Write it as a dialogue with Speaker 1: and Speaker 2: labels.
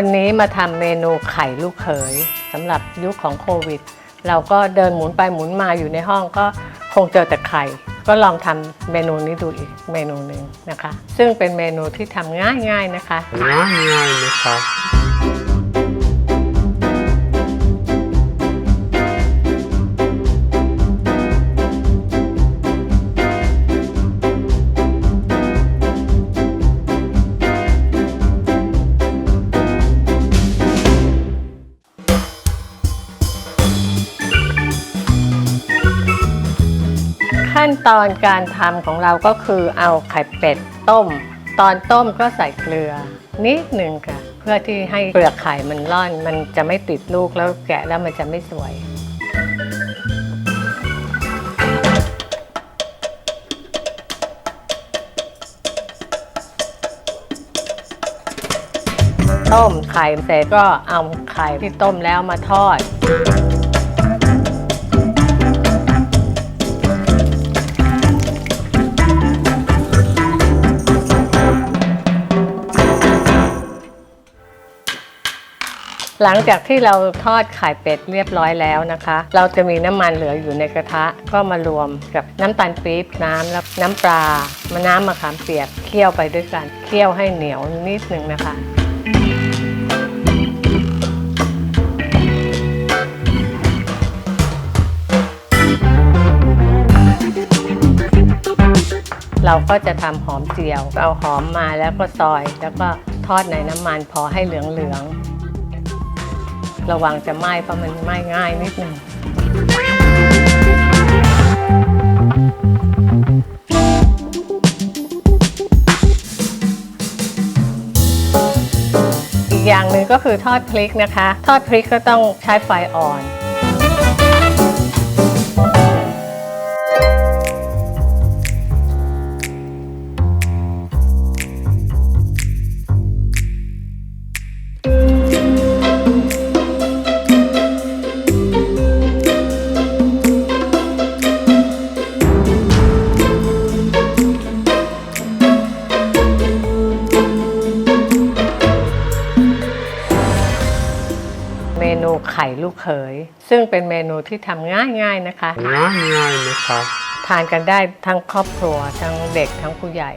Speaker 1: วันนี้มาทำเมนูไข่ลูกเขยสำหรับยุคของโควิด เราก็เดินหมุนไปหมุนมาอยู่ในห้องก็คงเจอแต่ไข่ ก็ลองทำเมนูนี้ดูอีกเมนูหนึ่งนะคะ ซึ่งเป็นเมนูที่ทำง่ายๆนะคะ
Speaker 2: ง่ายง่ายๆนะครั
Speaker 1: ขั้นตอนการทำของเราก็คือเอาไข่เป็ดต้ม ตอนต้มก็ใส่เกลือ นิดหนึ่งค่ะ เพื่อที่ให้เปลือกไข่มันร่อน มันจะไม่ติดลูกแล้วแกะแล้วมันจะไม่สวยต้มไข่เสร็จก็เอาไข่ที่ต้มแล้วมาทอด หลังจากที่เราทอดไข่เป็ดเรียบร้อยแล้วนะคะ เราจะมีน้ำมันเหลืออยู่ในกระทะก็มารวมกับน้ำตาลปี๊บน้ำแล้วน้ำปลามะน้ำมะขามเปียกเคี่ยวไปด้วยกันเคี่ยวให้เหนียวนิดนึงนะคะเราก็จะทำหอมเจียว เอาหอมมาแล้วก็ซอย แล้วก็ทอดในน้ำมันพอให้เหลืองๆ ระวังจะไหม้เพราะมันไหม้ง่ายนิดหนึงอีกอย่างหนึ่งก็คือทอดพริกนะคะ ทอดพริกก็ต้องใช้ไฟอ่อน เมนูไข่ลูกเขย ซึ่งเป็นเมนูที่ทำง่ายๆนะคะ
Speaker 2: ง่ายง่ายๆนะครับ
Speaker 1: ทานกันได้ทั้งครอบครัวทั้งเด็กทั้งผู้ใหญ่